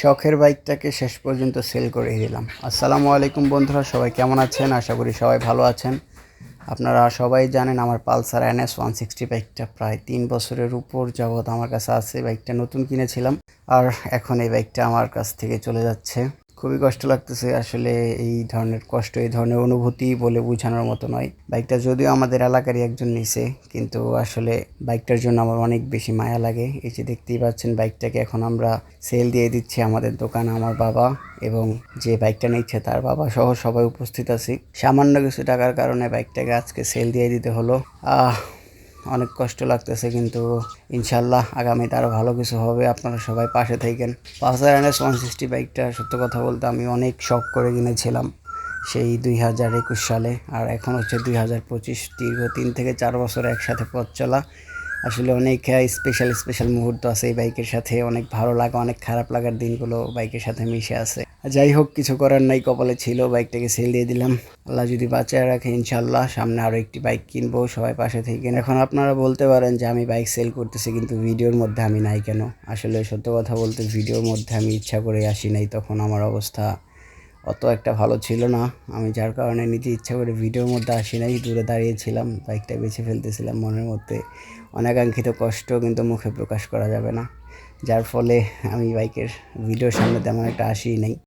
শখের বাইকটাকে শেষ পর্যন্ত সেল করে দিলাম। আসসালামু আলাইকুম বন্ধুরা, সবাই কেমন আছেন? আশা করি সবাই ভালো আছেন। আপনারা সবাই জানেন আমার পালসার এনএস ওয়ান সিক্সটি বাইকটা প্রায় তিন বছরের উপর যাবৎ আমার কাছে আছে। বাইকটা নতুন কিনেছিলাম আর এখন এই বাইকটা আমার কাছ থেকে চলে যাচ্ছে। খুবই কষ্ট লাগতেছে। আসলে এই ধরনের কষ্ট, এই ধরনের অনুভূতি বলে বোঝানোর মতো নয়। বাইকটা যদিও আমাদের এলাকারই একজন নিছে, কিন্তু আসলে বাইকটার জন্য আমার অনেক বেশি মায়া লাগে। এই যে দেখতেই পাচ্ছেন বাইকটাকে এখন আমরা সেল দিয়ে দিচ্ছি আমাদের দোকান, আমার বাবা এবং যে বাইকটা নিচ্ছে তার বাবা সহ সবাই উপস্থিত আছি। সামান্য কিছু টাকার কারণে বাইকটাকে আজকে সেল দিয়ে দিতে হলো। আহ অনেক কষ্ট লাগতেছে, কিন্তু ইনশাল্লাহ আগামীতে আরও ভালো কিছু হবে। আপনারা সবাই পাশে থাকেন। পালসার এনএস ওয়ান সিক্সটি বাইকটা সত্য কথা বলতে আমি অনেক শখ করে কিনেছিলাম সেই দুই হাজার একুশ সালে। আর এখন হচ্ছে দুই হাজার পঁচিশ, দীর্ঘ তিন থেকে চার বছর একসাথে পথ চলা। আসলে অনেক স্পেশাল স্পেশাল মুহূর্ত আছে এই বাইকের সাথে। অনেক ভালো লাগা, অনেক খারাপ লাগার দিনগুলো বাইকের সাথে মিশে আছে। যাই হোক, কিছু করার নাই, কপালে ছিল, বাইকটাকে সেল দিয়ে দিলাম। আল্লাহ যদি বাঁচায় রাখে ইনশাল্লাহ সামনে আরও একটি বাইক কিনবো, সবাই পাশে থেকে। এখন আপনারা বলতে পারেন যে, আমি বাইক সেল করতেছি, কিন্তু ভিডিওর মধ্যে আমি নাই কেন? আসলে সত্য কথা বলতে, ভিডিওর মধ্যে আমি ইচ্ছা করে আসি নাই, তখন আমার অবস্থা অত একটা ভালো ছিল না। আমি যার কারণে নিজে ইচ্ছা করে ভিডিওর মধ্যে আসি নাই, দূরে দাঁড়িয়েছিলাম বাইকটা বেছে ফেলতেছিলাম মনের মধ্যে। অনাকাঙ্ক্ষিত কষ্ট কিন্তু মুখে প্রকাশ করা যাবে না। যার ফলে আমি বাইকের ভিডিওর সামনে তেমন একটা আসি নাই।